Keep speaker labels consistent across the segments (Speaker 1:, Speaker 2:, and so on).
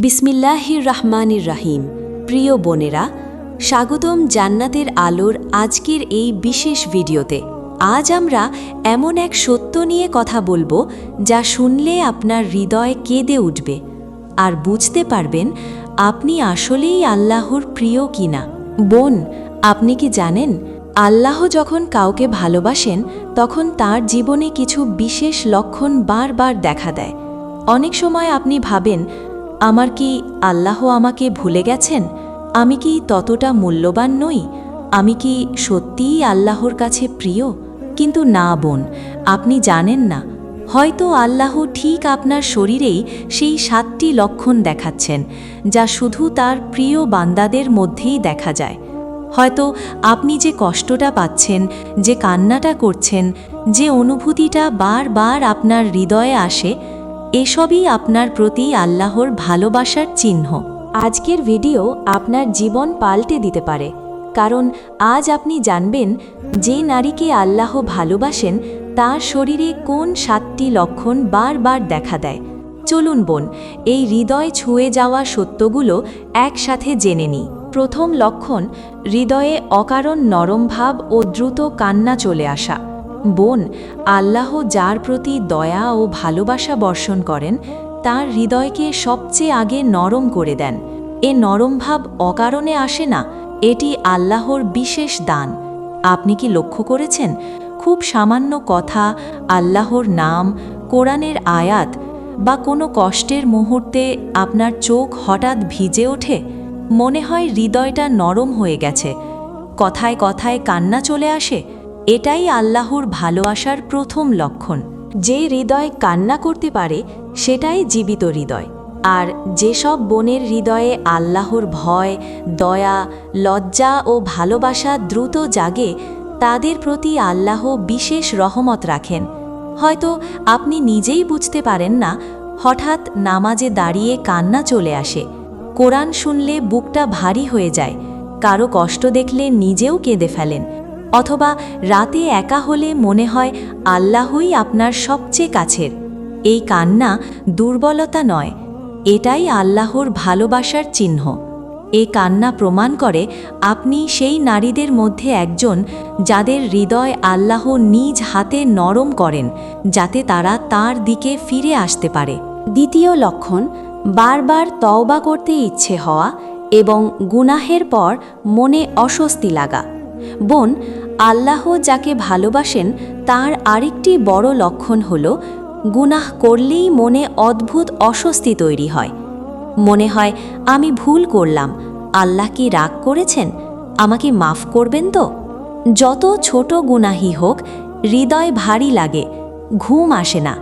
Speaker 1: বিসমিল্লাহির রহমানির রাহিম। প্রিয় বোনেরা, স্বাগতম জান্নাতের আলোর আজকের এই বিশেষ ভিডিওতে। আজ আমরা এমন এক সত্য নিয়ে কথা বলব যা শুনলে আপনার হৃদয় কেঁদে উঠবে। আর বুঝতে পারবেন, আপনি আসলেই আল্লাহর প্রিয় কিনা। বোন, আপনি কি জানেন, আল্লাহ যখন কাউকে ভালোবাসেন, তখন তার জীবনে কিছু বিশেষ লক্ষণ বারবার দেখা দেয়। অনেক সময় আপনি ভাবেন আমার কি আল্লাহ আমাকে ভুলে গেছেন? আমি কি ততটা মূল্যবান নই? আমি কি সত্যিই আল্লাহর কাছে প্রিয়? কিন্তু না, বোন, আপনি জানেন না। হয়তো আল্লাহ ঠিক আপনার শরীরেই সেই সাতটি লক্ষণ দেখাচ্ছেন, যা শুধু তার প্রিয় বান্দাদের মধ্যেই দেখা যায়। হয়তো আপনি যে কষ্টটা পাচ্ছেন, যে কান্নাটা করছেন, যে অনুভূতিটা বারবার আপনার হৃদয়ে আসে এসবই আপনার প্রতি আল্লাহর ভালোবাসার চিহ্ন। আজকের ভিডিও আপনার জীবন পাল্টে দিতে পারে। কারণ আজ আপনি জানবেন যে নারীকে আল্লাহ ভালোবাসেন, তার শরীরে কোন সাতটি লক্ষণ বারবার দেখা দেয়। চলুন বোন, এই হৃদয় ছুঁয়ে যাওয়া সত্যগুলো একসাথে জেনে নিই। প্রথম লক্ষণ, হৃদয়ে অকারণ নরম ভাব ও দ্রুত কান্না চলে আসা। বোন, আল্লাহ যার প্রতি দয়া ও ভালোবাসা বর্ষণ করেন, তার হৃদয়কে সবচেয়ে আগে নরম করে দেন। এ নরম ভাব অকারণে আসে না, এটি আল্লাহর বিশেষ দান। আপনি কি লক্ষ্য করেছেন? খুব সামান্য কথা, আল্লাহর নাম, কোরআনের আয়াত বা কোনো কষ্টের মুহূর্তে আপনার চোখ হঠাৎ ভিজে ওঠে? মনে হয় হৃদয়টা নরম হয়ে গেছে। কথায় কথায় কান্না চলে আসে? এটাই আল্লাহর ভালোবাসার প্রথম লক্ষণ। যে হৃদয় কান্না করতে পারে, সেটাই জীবিত হৃদয়। আর যেসব বোনের হৃদয়ে আল্লাহর ভয়, দয়া, লজ্জা ও ভালোবাসা দ্রুত জাগে, তাদের প্রতি আল্লাহ বিশেষ রহমত রাখেন। হয়তো আপনি নিজেই বুঝতে পারেন না, হঠাৎ নামাজে দাঁড়িয়ে কান্না চলে আসে। কোরআন শুনলে বুকটা ভারী হয়ে যায়, কারও কষ্ট দেখলে নিজেও কেঁদে ফেলেন। অথবা রাতে একা হলে মনে হয় আল্লাহই আপনার সবচেয়ে কাছের। এই কান্না দুর্বলতা নয়, এটাই আল্লাহর ভালোবাসার চিহ্ন। এই কান্না প্রমাণ করে আপনি সেই নারীদের মধ্যে একজন যাদের হৃদয় আল্লাহ নিজ হাতে নরম করেন, যাতে তারা তার দিকে ফিরে আসতে পারে। দ্বিতীয় লক্ষণ, বারবার তওবা করতে ইচ্ছে হওয়া এবং গুনাহের পর মনে অস্বস্তি লাগা। বোন আল্লাহ যাকে ভালোবাসেন, তার আরেকটি বড় লক্ষণ হল, গুনাহ করলেই মনে অদ্ভুত অস্বস্তি তৈরি হয়। মনে হয়, আমি ভুল করলাম, আল্লাহ কি রাগ করেছেন? আমাকে মাফ করবেন তো? যত ছোট গুনাহি হোক, হৃদয় ভারী লাগে, ঘুম আসে না,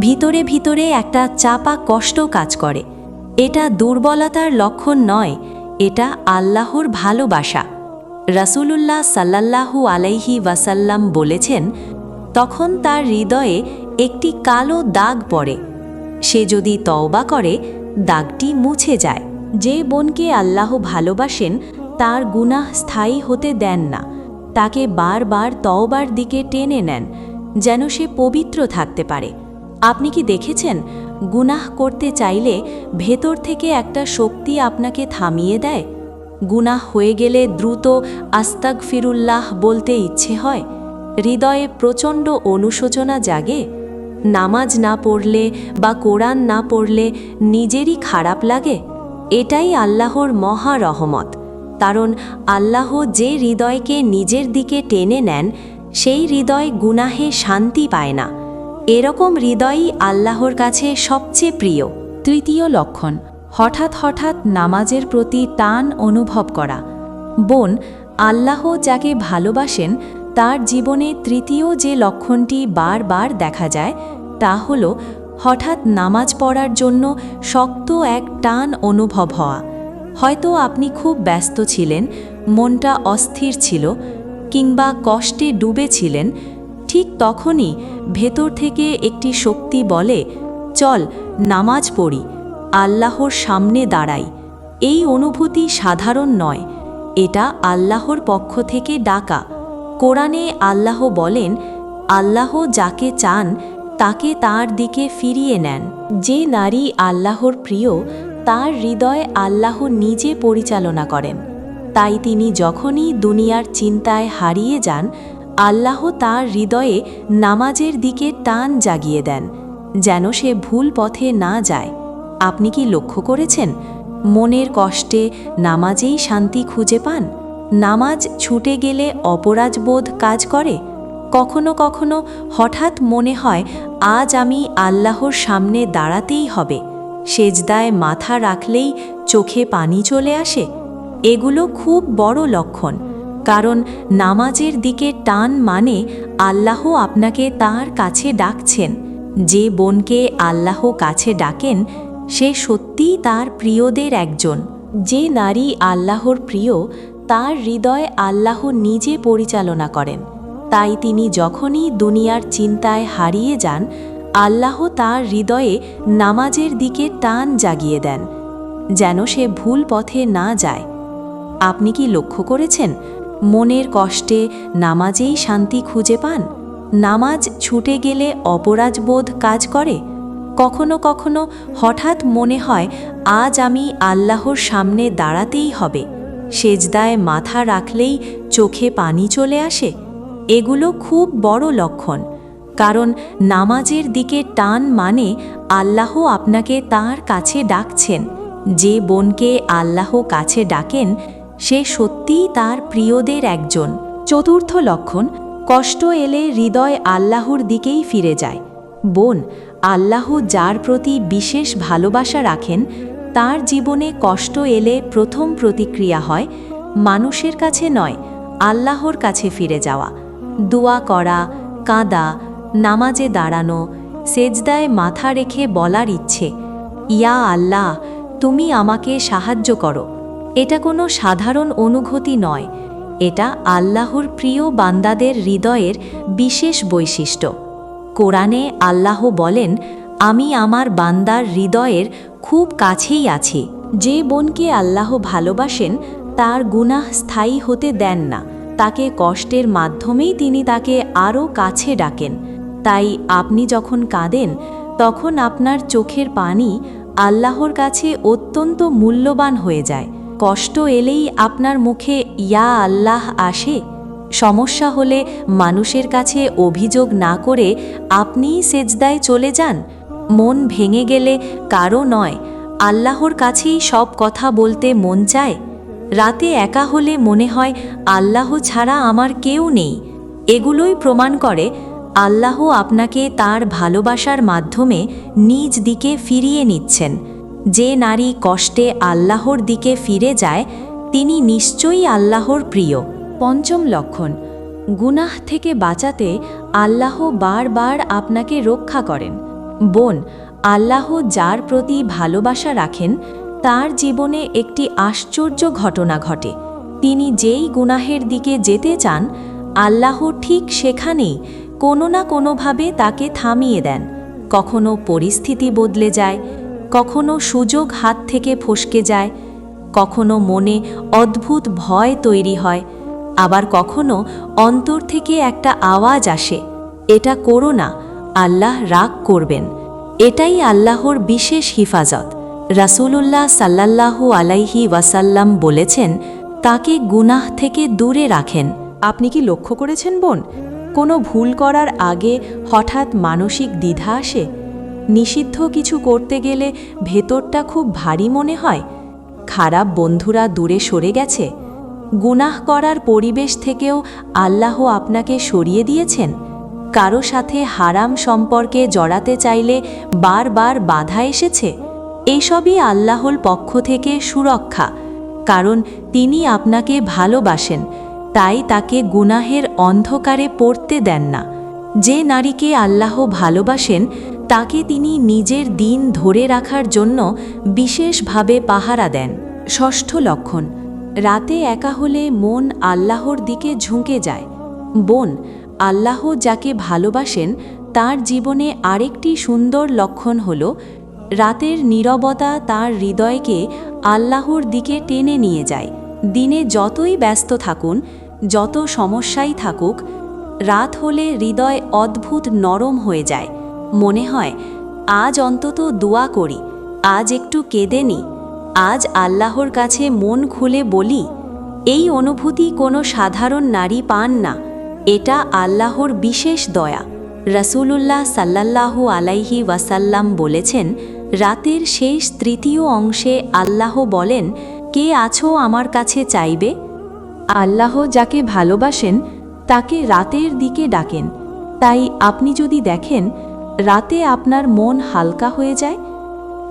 Speaker 1: ভিতরে ভিতরে একটা চাপা কষ্ট কাজ করে। এটা দুর্বলতার লক্ষণ নয়, এটা আল্লাহর ভালোবাসা। রাসূলুল্লাহ সাল্লাল্লাহু আলাইহি ওয়াসাল্লাম বলেছেন, তখন তার হৃদয়ে একটি কালো দাগ পড়ে। সে যদি তওবা করে, দাগটি মুছে যায়। যে বোনকে আল্লাহ ভালোবাসেন, তার গুনাহ স্থায়ী হতে দেন না। তাকে বারবার তওবার দিকে টেনে নেন, যেন সে পবিত্র থাকতে পারে। আপনি কি দেখেছেন? গুনাহ করতে চাইলে ভেতর থেকে একটা শক্তি আপনাকে থামিয়ে দেয়। গুনাহ হয়ে গেলে দ্রুত আস্তাক ফিরুল্লাহ বলতে ইচ্ছে হয়। হৃদয়ে প্রচণ্ড অনুশোচনা জাগে। নামাজ না পড়লে বা কোরআন না পড়লে নিজেরই খারাপ লাগে। এটাই আল্লাহর মহা রহমত। কারণ আল্লাহ যে হৃদয়কে নিজের দিকে টেনে নেন, সেই হৃদয় গুনাহে শান্তি পায় না। এরকম হৃদয়ই আল্লাহর কাছে সবচেয়ে প্রিয়। তৃতীয় লক্ষণ হঠাৎ হঠাৎ নামাজের প্রতি টান অনুভব করা। বোন, আল্লাহ যাকে ভালোবাসেন, তার জীবনে তৃতীয় যে লক্ষণটি বারবার দেখা যায়, তা হল হঠাৎ নামাজ পড়ার জন্য শক্ত এক টান অনুভব হওয়া। হয়তো আপনি খুব ব্যস্ত ছিলেন, মনটা অস্থির ছিল, কিংবা কষ্টে ডুবেছিলেন, ঠিক তখনই ভেতর থেকে একটি শক্তি বলে, চল, নামাজ পড়ি। আল্লাহর সামনে দাঁড়াই এই অনুভূতি সাধারণ নয়, এটা আল্লাহর পক্ষ থেকে ডাকা। কোরআনে আল্লাহ বলেন, আল্লাহ যাকে চান, তাকে তার দিকে ফিরিয়ে নেন। যে নারী আল্লাহর প্রিয়, তার হৃদয় আল্লাহ নিজে পরিচালনা করেন। তাই তিনি যখনই দুনিয়ার চিন্তায় হারিয়ে যান, আল্লাহ তার হৃদয়ে নামাজের দিকে টান জাগিয়ে দেন, যেন সে ভুল পথে না যায়। আপনি কি লক্ষ্য করেছেন? মনের কষ্টে নামাজেই শান্তি খুঁজে পান? নামাজ ছুটে গেলে অপরাধবোধ কাজ করে? কখনো কখনো হঠাৎ মনে হয়, আজ আমি আল্লাহর সামনে দাঁড়াতেই হবে। সেজদায় মাথা রাখলেই চোখে পানি চলে আসে। এগুলো খুব বড় লক্ষণ। কারণ নামাজের দিকে টান মানে আল্লাহ আপনাকে তার কাছে ডাকছেন। যে বোনকে আল্লাহ কাছে ডাকেন সে সত্যিই তার প্রিয়দের একজন। যে নারী আল্লাহর প্রিয়, তার হৃদয় আল্লাহ নিজে পরিচালনা করেন। তাই তিনি যখনই দুনিয়ার চিন্তায় হারিয়ে যান, আল্লাহ তার হৃদয়ে নামাজের দিকে টান জাগিয়ে দেন, যেন সে ভুল পথে না যায়। আপনি কি লক্ষ্য করেছেন, মনের কষ্টে নামাজেই শান্তি খুঁজে পান? নামাজ ছুটে গেলে অপরাধবোধ কাজ করে? কখনো কখনো হঠাৎ মনে হয়, আজ আমি আল্লাহর সামনে দাঁড়াতেই হবে। সেজদায় মাথা রাখলেই চোখে পানি চলে আসে। এগুলো খুব বড় লক্ষণ। কারণ নামাজের দিকে টান মানে আল্লাহ আপনাকে তার কাছে ডাকছেন। যে বোনকে আল্লাহ কাছে ডাকেন, সে সত্যিই তার প্রিয়দের একজন। চতুর্থ লক্ষণ, কষ্ট এলে হৃদয় আল্লাহর দিকেই ফিরে যায়। বোন আল্লাহ যার প্রতি বিশেষ ভালোবাসা রাখেন, তার জীবনে কষ্ট এলে প্রথম প্রতিক্রিয়া হয়, মানুষের কাছে নয়, আল্লাহর কাছে ফিরে যাওয়া। দোয়া করা, কাঁদা, নামাজে দাঁড়ানো, সেজদায় মাথা রেখে বলার ইচ্ছে। ইয়া আল্লাহ, তুমি আমাকে সাহায্য করো। এটা কোনো সাধারণ অনুভূতি নয়, এটা আল্লাহর প্রিয় বান্দাদের হৃদয়ের বিশেষ বৈশিষ্ট্য। কোরআনে আল্লাহ বলেন, আমি আমার বান্দার হৃদয়ের খুব কাছেই আছি। যে বোনকে আল্লাহ ভালোবাসেন, তার গুনাহ স্থায়ী হতে দেন না। তাকে কষ্টের মাধ্যমেই তিনি তাকে আরও কাছে ডাকেন। তাই আপনি যখন কাঁদেন, তখন আপনার চোখের পানি আল্লাহর কাছে অত্যন্ত মূল্যবান হয়ে যায়। কষ্ট এলেই আপনার মুখে, ইয়া আল্লাহ আসে। সমস্যা হলে মানুষের কাছে অভিযোগ না করে আপনিই সেজদায় চলে যান। মন ভেঙে গেলে কারও নয়, আল্লাহর কাছেই সব কথা বলতে মন চায়। রাতে একা হলে মনে হয়, আল্লাহ ছাড়া আমার কেউ নেই। এগুলোই প্রমাণ করে, আল্লাহ আপনাকে তার ভালোবাসার মাধ্যমে নিজ দিকে ফিরিয়ে নিচ্ছেন। যে নারী কষ্টে আল্লাহর দিকে ফিরে যায়, তিনি নিশ্চয়ই আল্লাহর প্রিয়। পঞ্চম লক্ষণ, গুনাহ থেকে বাঁচাতে আল্লাহ বারবার আপনাকে রক্ষা করেন। বোন, আল্লাহ যার প্রতি ভালোবাসা রাখেন, তার জীবনে একটি আশ্চর্য ঘটনা ঘটে। তিনি যেই গুনাহের দিকে যেতে চান, আল্লাহ ঠিক সেখানেই কোনো না কোনোভাবে তাকে থামিয়ে দেন। কখনো পরিস্থিতি বদলে যায়, কখনো সুযোগ হাত থেকে ফসকে যায়, কখনো মনে অদ্ভুত ভয় তৈরি হয় আবার কখনো অন্তর থেকে একটা আওয়াজ আসে, এটা করো না, আল্লাহ রাগ করবেন। এটাই আল্লাহর বিশেষ হিফাজত। রাসূলুল্লাহ সাল্লাল্লাহু আলাইহি ওয়াসাল্লাম বলেছেন, তাকে গুনাহ থেকে দূরে রাখেন। আপনি কি লক্ষ্য করেছেন, বোন? কোনো ভুল করার আগে হঠাৎ মানসিক দ্বিধা আসে? নিষিদ্ধ কিছু করতে গেলে ভেতরটা খুব ভারী মনে হয়? খারাপ বন্ধুরা দূরে সরে গেছে? গুনাহ করার পরিবেশ থেকেও আল্লাহ আপনাকে সরিয়ে দিয়েছেন। কারও সাথে হারাম সম্পর্কে জড়াতে চাইলে বারবার বাধা এসেছে। এসবই আল্লাহর পক্ষ থেকে সুরক্ষা, কারণ তিনি আপনাকে ভালোবাসেন, তাই তাকে গুনাহের অন্ধকারে পড়তে দেন না। যে নারীকে আল্লাহ ভালোবাসেন, তাকে তিনি নিজের দিন ধরে রাখার জন্য বিশেষভাবে পাহারা দেন। ষষ্ঠ লক্ষণ রাতে একা হলে মন আল্লাহর দিকে ঝুঁকে যায়। বোন, আল্লাহ যাকে ভালোবাসেন, তার জীবনে আরেকটি সুন্দর লক্ষণ হল, রাতের নীরবতা তার হৃদয়কে আল্লাহর দিকে টেনে নিয়ে যায়। দিনে যতই ব্যস্ত থাকুন, যত সমস্যাই থাকুক, রাত হলে হৃদয় অদ্ভুত নরম হয়ে যায়। মনে হয়, আজ অন্তত দোয়া করি, আজ একটু কেঁদে নি। আজ আল্লাহর কাছে মন খুলে বলি, এই অনুভূতি কোনো সাধারণ নারী পান না, এটা আল্লাহর বিশেষ দয়া। রসুলুল্লাহ সাল্লাল্লাহু আলাইহি ওয়াসাল্লাম বলেছেন, রাতের শেষ তৃতীয় অংশে আল্লাহ বলেন, কে আছো আমার কাছে চাইবে? আল্লাহ যাকে ভালোবাসেন, তাকে রাতের দিকে ডাকেন। তাই আপনি যদি দেখেন, রাতে আপনার মন হালকা হয়ে যায়,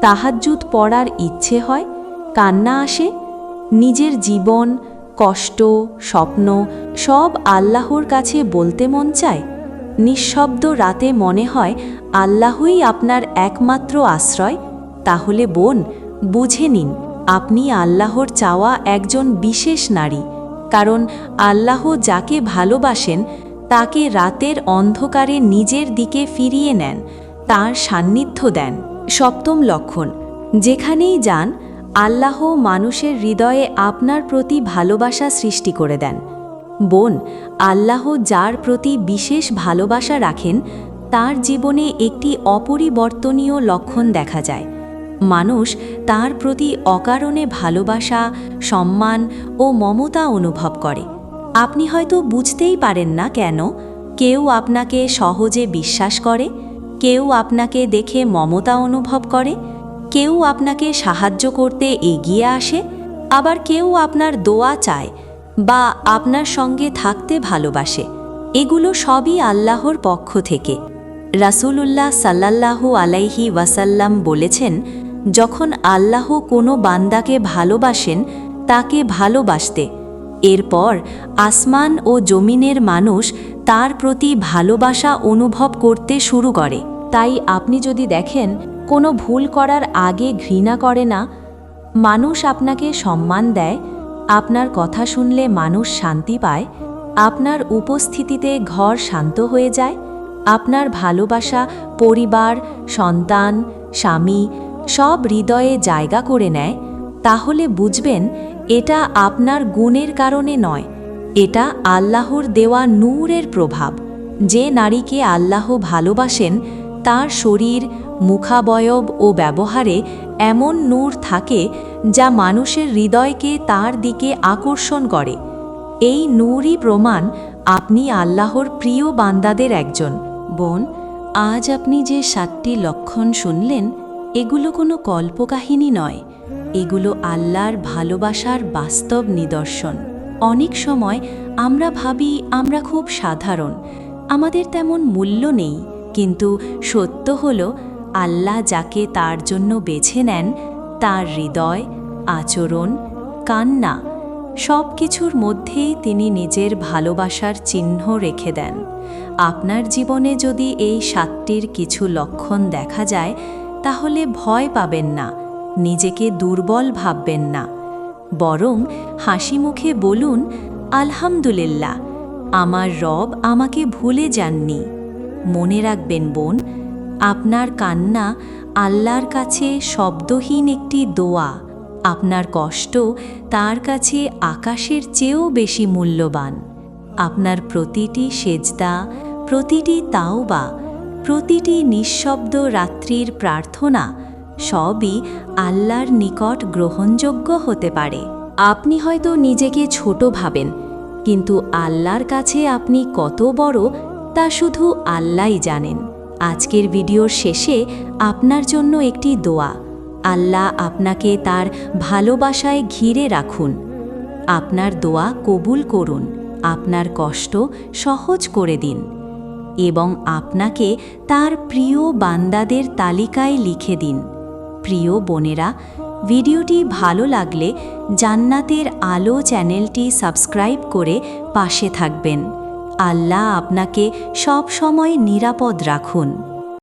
Speaker 1: তাহাজ্জুদ পড়ার ইচ্ছে হয় কান্না আসে, নিজের জীবন, কষ্ট, স্বপ্ন সব আল্লাহর কাছে বলতে মন চায়। নিঃশব্দ রাতে মনে হয় আল্লাহই আপনার একমাত্র আশ্রয়। তাহলে বোন, বুঝে নিন, আপনি আল্লাহর চাওয়া একজন বিশেষ নারী। কারণ আল্লাহ যাকে ভালোবাসেন, তাকে রাতের অন্ধকারে নিজের দিকে ফিরিয়ে নেন, তার সান্নিধ্য দেন। সপ্তম লক্ষণ, যেখানেই যান আল্লাহ মানুষের হৃদয়ে আপনার প্রতি ভালোবাসা সৃষ্টি করে দেন। বোন, আল্লাহ যার প্রতি বিশেষ ভালোবাসা রাখেন, তার জীবনে একটি অপরিবর্তনীয় লক্ষণ দেখা যায়। মানুষ তার প্রতি অকারণে ভালোবাসা, সম্মান ও মমতা অনুভব করে। আপনি হয়তো বুঝতেই পারেন না কেন, কেউ আপনাকে সহজে বিশ্বাস করে, কেউ আপনাকে দেখে মমতা অনুভব করে কেউ আপনাকে সাহায্য করতে এগিয়ে আসে, আবার কেউ আপনার দোয়া চায় বা আপনার সঙ্গে থাকতে ভালোবাসে। এগুলো সবই আল্লাহর পক্ষ থেকে। রাসূলুল্লাহ সাল্লাল্লাহু আলাইহি ওয়াসাল্লাম বলেছেন, যখন আল্লাহ কোনো বান্দাকে ভালোবাসেন, তাকে ভালোবাসতে। এরপর আসমান ও জমিনের মানুষ তার প্রতি ভালোবাসা অনুভব করতে শুরু করে। তাই আপনি যদি দেখেন কোনো ভুল করার আগে ঘৃণা করে না, মানুষ আপনাকে সম্মান দেয়, আপনার কথা শুনলে মানুষ শান্তি পায়, আপনার উপস্থিতিতে ঘর শান্ত হয়ে যায়, আপনার ভালোবাসা পরিবার, সন্তান, স্বামী সব হৃদয়ে জায়গা করে নেয়, তাহলে বুঝবেন এটা আপনার গুণের কারণে নয়, এটা আল্লাহর দেওয়া নূরের প্রভাব, যে নারীকে আল্লাহ ভালোবাসেন, তার শরীর মুখাবয়ব ও ব্যবহারে এমন নূর থাকে যা মানুষের হৃদয়কে তার দিকে আকর্ষণ করে। এই নূরই প্রমাণ আপনি আল্লাহর প্রিয় বান্দাদের একজন। বোন, আজ আপনি যে সাতটি লক্ষণ শুনলেন, এগুলো কোনো কল্পকাহিনী নয়। এগুলো আল্লাহর ভালোবাসার বাস্তব নিদর্শন। অনেক সময় আমরা ভাবি, আমরা খুব সাধারণ। আমাদের তেমন মূল্য নেই। কিন্তু সত্য হল আল্লাহ যাকে তার জন্য বেছে নেন, তার হৃদয়, আচরণ, কান্না সব কিছুর মধ্যেই তিনি নিজের ভালোবাসার চিহ্ন রেখে দেন। আপনার জীবনে যদি এই সাতটির কিছু লক্ষণ দেখা যায়, তাহলে ভয় পাবেন না, নিজেকে দুর্বল ভাববেন না। বরং হাসি মুখে বলুন, আলহামদুলিল্লাহ, আমার রব আমাকে ভুলে যাননি। মনে রাখবেন বোন আপনার কান্না আল্লাহর কাছে শব্দহীন একটি দোয়া। আপনার কষ্ট তার কাছে আকাশের চেয়েও বেশি মূল্যবান। আপনার প্রতিটি সেজদা, প্রতিটি তাওবা, প্রতিটি নিঃশব্দ রাত্রির প্রার্থনা সবই আল্লাহর নিকট গ্রহণযোগ্য হতে পারে। আপনি হয়তো নিজেকে ছোট ভাবেন, কিন্তু আল্লাহর কাছে আপনি কত বড় তা শুধু আল্লাহই জানেন। আজকের ভিডিওর শেষে আপনার জন্য একটি দোয়া। আল্লাহ আপনাকে তার ভালোবাসায় ঘিরে রাখুন। আপনার দোয়া কবুল করুন। আপনার কষ্ট সহজ করে দিন। এবং আপনাকে তার প্রিয় বান্দাদের তালিকায় লিখে দিন। প্রিয় বোনেরা, ভিডিওটি ভালো লাগলে জান্নাতের আলো চ্যানেলটি সাবস্ক্রাইব করে পাশে থাকবেন। আল্লাহ আপনাকে সব সময় নিরাপদ রাখুন।